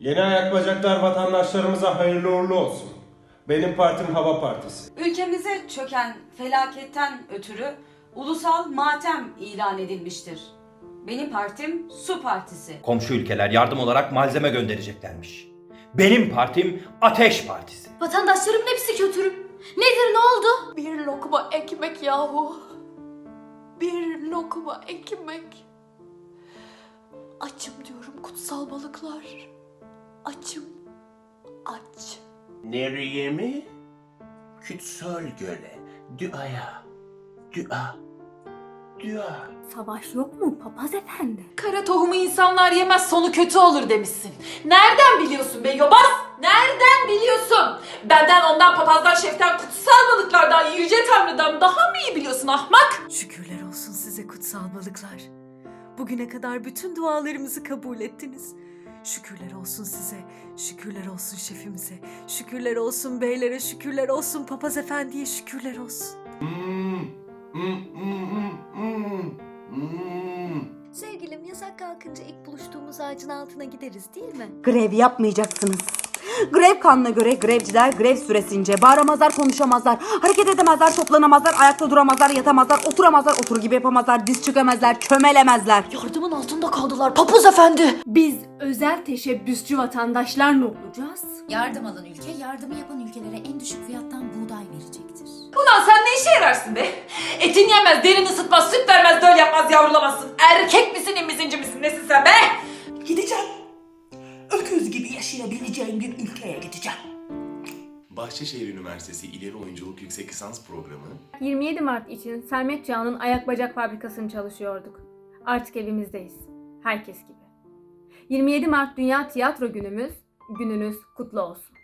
Yeni ayak bacaklar vatandaşlarımıza hayırlı uğurlu olsun. Benim partim Hava Partisi. Ülkemize çöken felaketten ötürü ulusal matem ilan edilmiştir. Benim partim Su Partisi. Komşu ülkeler yardım olarak malzeme göndereceklermiş. Benim partim Ateş Partisi. Vatandaşlarımın hepsi kötürüm. Nedir ne oldu? Bir lokma ekmek yahu. Bir lokma ekmek. Açım diyorum kutsal balıklar. Açım. Aç. Nereye mi? Kutsal göle. Düaya. Dua. Dua. Savaş yok mu papaz efendi? Kara tohumu insanlar yemez sonu kötü olur demişsin. Nereden biliyorsun be yobaz? Nereden biliyorsun? Benden ondan papazdan şeften kutsal balıklardan yüce tanrıdan daha mı iyi biliyorsun ahmak? Şükürler olsun size kutsal balıklar. Bugüne kadar bütün dualarımızı kabul ettiniz. Şükürler olsun size, şükürler olsun şefimize, şükürler olsun beylere, şükürler olsun papaz efendiye, şükürler olsun. Sevgilim yasak kalkınca ilk buluştuğumuz ağacın altına gideriz değil mi? Grev yapmayacaksınız. Grev kanuna göre grevciler grev süresince bağıramazlar, konuşamazlar, hareket edemezler, toplanamazlar, ayakta duramazlar, yatamazlar, oturamazlar, otur gibi yapamazlar, diz çökemezler, çömelemezler. Yardımın altında kaldılar papaz efendi. Biz özel teşebbüsçü vatandaşlar ne olacağız? Yardım alan ülke yardımı yapan ülkelere en düşük fiyattan buğday verecektir. Ulan sen ne işe yararsın be? Etin yemez, derin ısıtmaz, süt vermez, döl yapmaz, yavrulamazsın. Erkek misin, yaşayabileceğim bir ülkeye gideceğim. Bahçeşehir Üniversitesi İleri Oyunculuk Yüksek Lisans Programı 27 Mart için Sermet Çağ'ın ayak bacak fabrikasını çalışıyorduk. Artık evimizdeyiz. Herkes gibi. 27 Mart Dünya Tiyatro Günümüz, gününüz kutlu olsun.